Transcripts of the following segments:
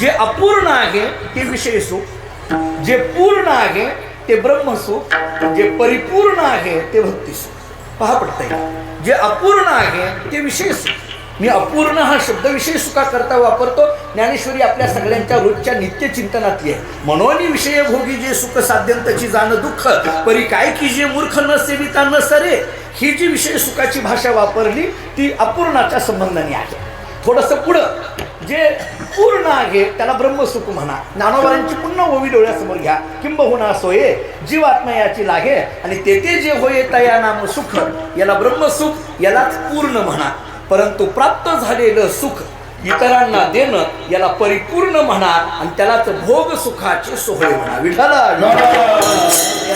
जे अपूर्ण आहे ते विषय सुख. जे पूर्ण आहे ते ब्रह्मसुख जे परिपूर्ण आहे ते भक्ती सुख. पहा पडतंय जे अपूर्ण आहे ते विषय सुख. मी अपूर्ण हा शब्द विषय सुखा करता वापरतो. ज्ञानेश्वरी आपल्या सगळ्यांच्या रोजच्या नित्य चिंतनातली आहे. म्हणून विषय भोगी जे सुख साध्यंतची जाण दुःख परी काय की जे मूर्ख न सेविता न सरे ही जी विषय सुखाची भाषा वापरली ती अपूर्णाच्या संबंधाने आहे. थोडंसं पुढं. जे पूर्ण आहे त्याला ब्रह्मसुख म्हणा ज्ञानोबारांची पुन्हा ओवी डोळ्यासमोर घ्या किंबहुना सोये जीवात्मा याची लागे आणि तेथे जे होये तया नाम सुख याला ब्रह्मसुख यालाच पूर्ण म्हणा परंतु प्राप्त झालेलं सुख इतरांना देणं याला परिपूर्ण म्हणा आणि त्यालाच भोग सुखाची सोहळे म्हणा विठाला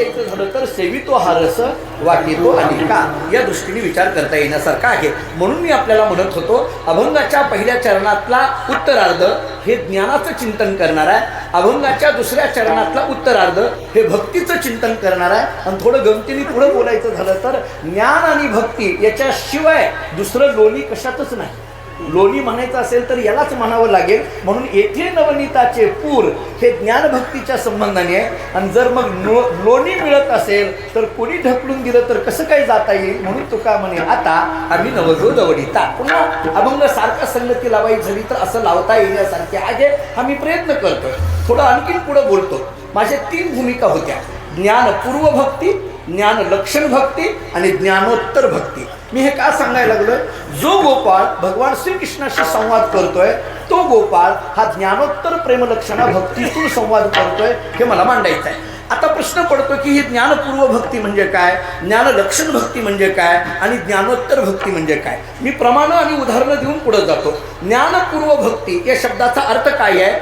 द्यायचं झालं तर सेवितो हा रस वाटितो आणि का? या दृष्टीने विचार करता येण्यासारखा आहे. म्हणून मी आपल्याला म्हणत होतो अभंगाच्या पहिल्या चरणातला उत्तरार्ध हे ज्ञानाचं चिंतन करणार आहे. अभंगाच्या दुसऱ्या चरणातला उत्तरार्ध हे भक्तीचं चिंतन करणार आहे. आणि थोडं गमतीने पुढं बोलायचं झालं तर ज्ञान आणि भक्ती याच्याशिवाय दुसरं लोणी कशातच नाही. लोणी म्हणायचं असेल तर यालाच म्हणावं लागेल. म्हणून येथे नवनीताचे पूर हे ज्ञानभक्तीच्या संबंधाने आहे. आणि जर मग नो लोणी मिळत असेल तर कोणी ढकलून दिलं तर कसं काय जाता येईल? म्हणून तुका म्हणे आता आम्ही नवजो नवनीता. पुन्हा अभंग सारखा संगती लावायची झाली तर असं लावता येण्यासारखे आहे. आम्ही प्रयत्न करतो थोडं आणखीन पुढं बोलतो. माझ्या तीन भूमिका होत्या. ज्ञान पूर्वभक्ती ज्ञान लक्षण भक्ती आणि ज्ञानोत्तर भक्ती. मी हे का सांगायला लागलोय? जो गोपाळ भगवान श्रीकृष्णाशी संवाद करतोय तो गोपाळ हा ज्ञानोत्तर प्रेमलक्षणा भक्तीतून संवाद करतोय हे मला मांडायचं आहे. आता प्रश्न पडतो की ही ज्ञानपूर्व भक्ती म्हणजे काय? ज्ञान लक्षण भक्ती म्हणजे काय? आणि ज्ञानोत्तर भक्ती म्हणजे काय? मी प्रमाण आणि उदाहरणं देऊन पुढे जातो. ज्ञानपूर्व भक्ती या शब्दाचा अर्थ काय आहे?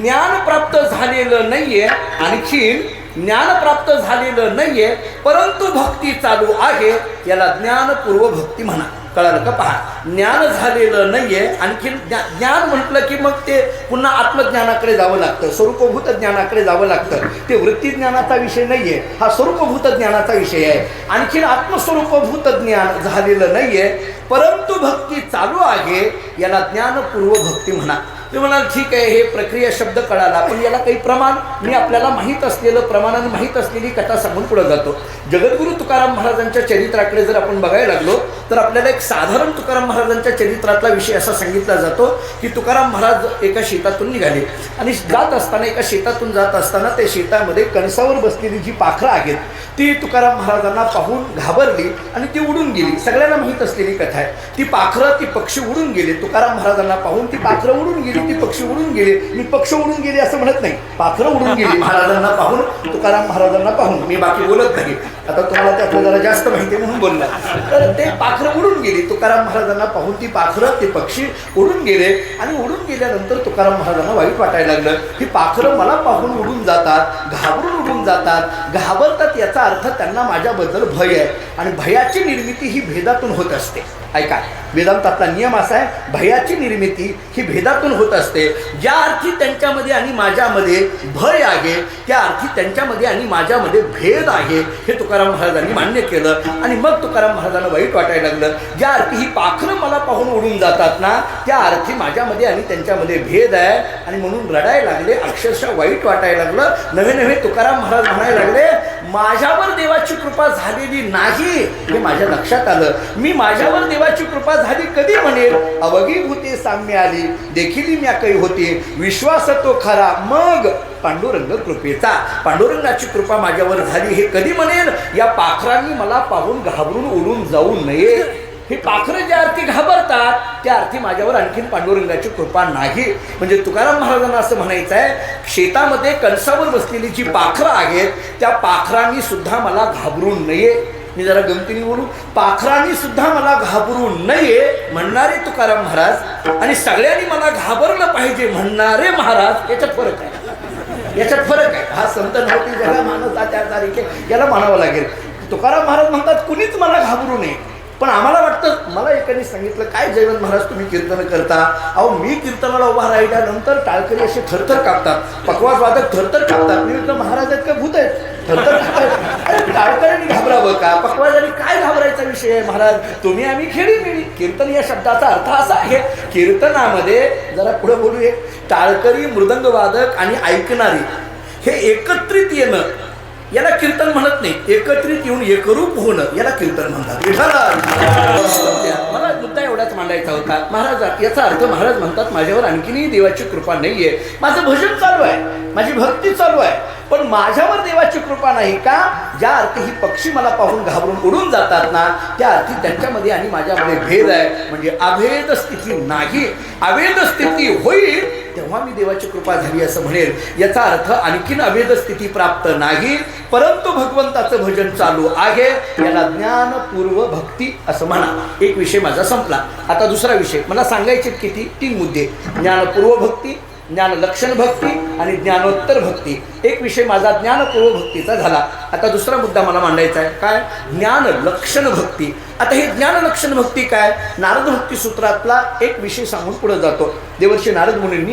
ज्ञान प्राप्त झालेलं नाहीये आणखीन ज्ञान प्राप्त झालेलं नाहीये परंतु भक्ती चालू आहे याला ज्ञानपूर्व भक्ती म्हणा. कळालं का? पहा ज्ञान झालेलं नाहीये आणखीन ज्ञा ज्ञान म्हटलं की मग ते पुन्हा आत्मज्ञानाकडे जावं लागतं स्वरूपभूत ज्ञानाकडे जावं लागतं. ते वृत्ती ज्ञानाचा विषय नाहीये हा स्वरूपभूत ज्ञानाचा विषय आहे. आणखीन आत्मस्वरूपभूत ज्ञान झालेलं नाहीये परंतु भक्ती चालू आहे याला ज्ञानपूर्व भक्ती म्हणा. ते म्हणाल ठीक आहे हे प्रक्रिया शब्द कळाला. पण याला काही प्रमाण मी आपल्याला माहीत असलेलं प्रमाणानं माहीत असलेली कथा सांगून पुढे जातो. जगद्गुरू तुकाराम महाराजांच्या चरित्राकडे जर आपण बघायला लागलो तर आपल्याला एक साधारण तुकाराम महाराजांच्या चरित्रातला विषय असा सांगितला जातो की तुकाराम महाराज एका शेतातून निघाले. आणि जात असताना एका शेतातून जात असताना त्या शेतामध्ये कणसावर बसलेली जी पाखरं आहेत ती तुकाराम महाराजांना पाहून घाबरली आणि ती उडून गेली. सगळ्यांना माहीत असलेली कथा आहे. ती पाखरं ती पक्षी उडून गेले. तुकाराम महाराजांना पाहून ती पाखरं उडून गेली ती पक्षी उडून गेले. मी पक्ष उडून गेले असं म्हणत नाही. पाखरं उडून गेली. महाराजांना पाहून तुकाराम महाराजांना पाहून. मी बाकी बोलत नाही आता तुम्हाला त्यातलं जरा जास्त माहिती आहे म्हणून बोलला तर ते पाखरं उडून गेली. तुकाराम महाराजांना पाहून ती पाखरं ते पक्षी उडून गेले आणि उडून गेल्यानंतर तुकाराम महाराजांना वाईट वाटायला लागलं. ही पाखरं मला पाहून उडून जातात घाबरून उडून जातात. घाबरतात याचा अर्थ त्यांना माझ्याबद्दल भय आहे. आणि भयाची निर्मिती ही भेदातून होत असते. ऐका वेदांतातला नियम असा आहे भयाची निर्मिती ही भेदातून होत असते. ज्या अर्थी त्यांच्यामध्ये आणि माझ्यामध्ये भय आहे त्या अर्थी त्यांच्यामध्ये आणि माझ्यामध्ये भेद आहे हे तुकाराम महाराजांनी मान्य केलं. आणि मग तुकाराम महाराजांना वाईट वाटायला लागलं. ज्या अर्थी ही पाखरं मला पाहून उडून जातात ना त्या अर्थी माझ्यामध्ये आणि त्यांच्यामध्ये भेद आहे. आणि म्हणून रडायला लागले अक्षरशः वाईट वाटायला लागलं. नवे नवे तुकाराम महाराज म्हणायला लागले माझ्यावर देवाची कृपा झालेली नाही हे माझ्या लक्षात आलं. मी माझ्यावर देवाची कृपा झाली कधी म्हणेल? अवघी भूते साम्य आली. देखील म्या काही होते. विश्वास तो खरा. मग पांडुरंग कृपेचा. पांडुरंगाची कृपा माझ्यावर झाली हे कधी म्हणेल? या पाखरांनी मला पाहून घाबरून उडून जाऊ नये. हे पाखरं ज्या अर्थी घाबरतात त्या अर्थी माझ्यावर आणखीन पांडुरंगाची कृपा नाही. म्हणजे तुकाराम महाराजांना असं म्हणायचं आहे शेतामध्ये कणसावर बसलेली जी पाखरं आहेत त्या पाखरांनी सुद्धा मला घाबरून नये. मी जरा गमतीने बोलू पाखरांनी सुद्धा मला घाबरू नये म्हणणारे तुकाराम महाराज आणि सगळ्यांनी मला घाबरलं पाहिजे म्हणणारे महाराज याच्यात फरक आहे. याच्यात फरक आहे. हा संत नव्हती ज्याला मानस आचार तारीख आहे याला म्हणावं लागेल. तुकाराम महाराज म्हणतात कुणीच मला घाबरू नये. पण आम्हाला वाटतं मला एकाने सांगितलं काय जयवंत महाराज तुम्ही कीर्तन करता? अहो मी कीर्तनाला उभा राहिल्यानंतर टाळकरी असे थरथर कापतात पकवास वादक थरथर कापतात. मी म्हटलं महाराज आहेत का? भूत आहेत. थरथर कापतात. अरे टाळकऱ्यांनी घाबरावं का? पकवाजांनी काय घाबरायचा विषय आहे महाराज? तुम्ही आम्ही खेळी मिळी. कीर्तन या शब्दाचा अर्थ असा आहे कीर्तनामध्ये जरा पुढे बोलूया टाळकरी मृदंगवादक आणि ऐकणारी हे एकत्रित येणं याला कीर्तन म्हणत नाही. एकत्रित येऊन एकरूप होणं याला कीर्तन म्हणतात. मला मुद्दा एवढाच मांडायचा होता. महाराज याचा अर्थ महाराज म्हणतात माझ्यावर आणखीनही देवाची कृपा नाहीये. माझं भजन चालू आहे. माझी भक्ती चालू आहे. पण माझ्यावर देवाची कृपा नाही का? ज्या अर्थी ही पक्षी मला पाहून घाबरून उडून जातात ना त्या अर्थी त्यांच्यामध्ये आणि माझ्यामध्ये भेद आहे. म्हणजे अभेद स्थिती नाही. अभेद स्थिती होईल तेव्हा मी देवाची कृपा झाली असं म्हणेल. याचा अर्थ आणखीन अभेद स्थिती प्राप्त नाही. परंतु भगवंताचं भजन चालू आहे. याला ज्ञानपूर्व भक्ती असं म्हणा. एक विषय माझा संपला. आता दुसरा विषय. मला सांगायचे किती? तीन मुद्दे. ज्ञानपूर्व भक्ती ज्ञान लक्षण भक्ती आणि ज्ञानोत्तर भक्ती. एक विषय माझा ज्ञानपूर्व भक्तीचा झाला. आता दुसरा मुद्दा मला मांडायचा आहे. काय? ज्ञान लक्षण भक्ती. आता हे ज्ञान लक्षण भक्ती काय? नारद भक्ती सूत्रातला एक विषय सांगून पुढे जातो. देवर्षी नारद मुनींनी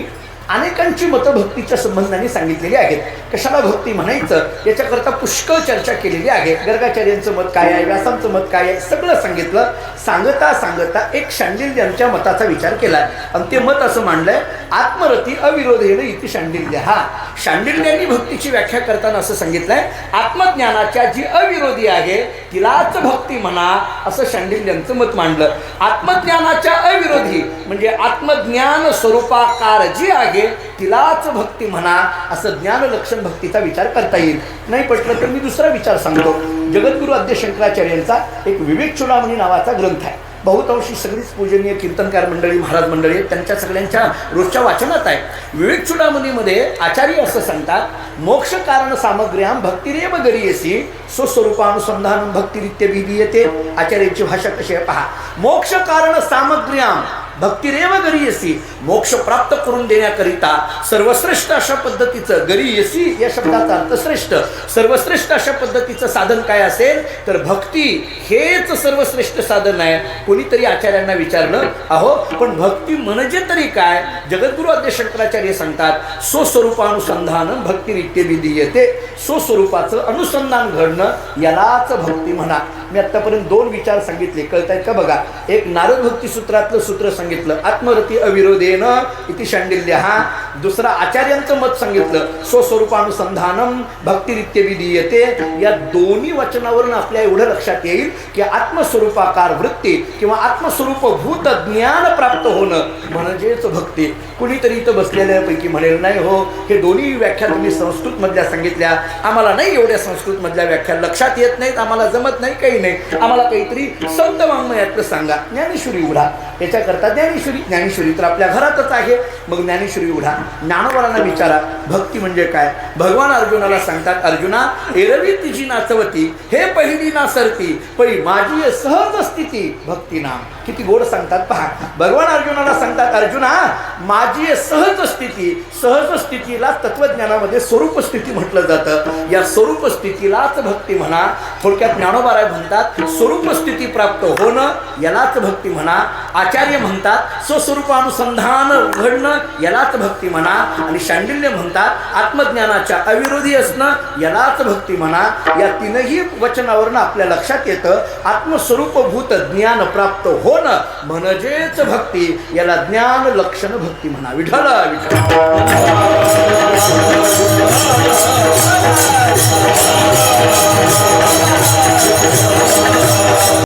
अनेकांची मतं भक्तीच्या संबंधाने सांगितलेली आहेत. कशाला भक्ती म्हणायचं? याच्याकरता पुष्कळ चर्चा केलेली आहे. गर्गाचार्यांचं मत काय आहे? व्यासांचं मत काय आहे? सगळं सांगितलं. सांगता सांगता एक शांडिल्यांच्या मताचा विचार केला आणि ते मत असं मांडलंय आत्मरती अविरोधेन इति शांडिल्य. हा शांडिल्यांनी भक्तीची व्याख्या करताना असं सांगितलंय आत्मज्ञानाच्या जी अविरोधी आहे तिलाच भक्ती म्हणा असं शांडिल्यांचं मत मांडलं. आत्मज्ञानाच्या अविरोधी म्हणजे आत्मज्ञान स्वरूपाकार जी आहे तिलाच भक्ती म्हणा असं ज्ञान लक्षण भक्तीचा विचार करता येईल. नाही पटलं तर मी दुसरा विचार सांगतो. जगद्गुरु आद्य शंकराचार्यांचा एक विवेक चुडामणी नावाचा ग्रंथ आहे. बहुतांशी सगळीच पूजनीय कीर्तनकार मंडळी महाराज मंडळी आहेत. त्यांच्या सगळ्यांच्या रोजच्या वाचनात आहे. विवेक चुडामणीमध्ये आचार्य असं सांगतात मोक्ष कारण सामग्र्याम भक्तिरेव गरीयसी स्वस्वरूपानुसंधान भक्तिरित्य विधीयते. आचार्यांची भाषा कशी आहे? पहा. मोक्ष कारण सामग्र्याम भक्तिरेव गरीयसी मोक्ष प्राप्त करून देण्याकरिता सर्वश्रेष्ठ अशा पद्धतीचं गरी यसी या शब्दाचा अर्थ श्रेष्ठ. सर्वश्रेष्ठ अशा पद्धतीचं साधन काय असेल? तर भक्ती हेच सर्वश्रेष्ठ साधन आहे. कोणीतरी आचार्यांना विचारलं अहो पण भक्ती म्हणजे तरी काय? जगद्गुरु आद्य शंकराचार्य सांगतात स्वस्वरूपानुसंधान भक्तिरित्य विधीयते स्वस्वरूपाचं अनुसंधान घडणं यालाच भक्ती म्हणा. मी आतापर्यंत दोन विचार सांगितले कळतायत का बघा? एक नारद भक्ती सूत्रातलं सूत्र सांगितलं आत्मरती अविरोधेन इति शांडिल्य. हा दुसरा आचार्यांचं मत सांगितलं स्वस्वरूपानुसंधानम भक्तिरित्य विधीयते. या दोन्ही वचनावरून आपल्या एवढं लक्षात येईल की आत्मस्वरूपाकार वृत्ती किंवा आत्मस्वरूप भूत ज्ञान प्राप्त होणं म्हणजेच भक्ती. कुणीतरी इथं बसलेल्यापैकी म्हणेल नाही हो हे दोन्ही व्याख्या तुम्ही संस्कृत मधल्या सांगितल्या. आम्हाला नाही एवढ्या संस्कृत मधल्या व्याख्या लक्षात येत नाहीत आम्हाला जमत नाही काही. काही नाही. आम्हाला काहीतरी संत वाङ्मयातलं सांगा. ज्ञानेश्वरी उघडा. याच्याकरता ज्ञानेश्वरी. ज्ञानेश्वरी तर आपल्या घरातच आहे. मग ज्ञानेश्वरी उघडा. ज्ञानोबरांना विचारा. भक्ती म्हणजे काय? भगवान अर्जुनाला सांगतात अर्जुना एरवी तिची नाचवती हे पहिली नासरती पै माझी सहज स्थिती भक्ती नाम. किती गोड सांगतात पहा. भगवान अर्जुनाला सांगतात अर्जुना माझी सहज स्थिती सहज स्थितीला तत्वज्ञानामध्ये स्वरूप स्थिती म्हटलं जातं. या स्वरूप स्थितीलाच भक्ती म्हणा थोडक्यात ज्ञानोबाराय म्हणतात स्वरूप स्थिती प्राप्त होणं यालाच भक्ती म्हणा. आचार्य म्हणतात स्वस्वरूपानुसंधान घडणं यालाच भक्ती म्हणा. आणि शांडिल्य म्हणतात आत्मज्ञानाच्या अविरोधी असणं यालाच भक्ती म्हणा. या तीनही वचनावरनं आपल्या लक्षात येतं आत्मस्वरूपभूत ज्ञान प्राप्त होणं म्हणजेच भक्ती. याला ज्ञान लक्षण भक्ती म्हणा. विठ्ठल विठ्ठल.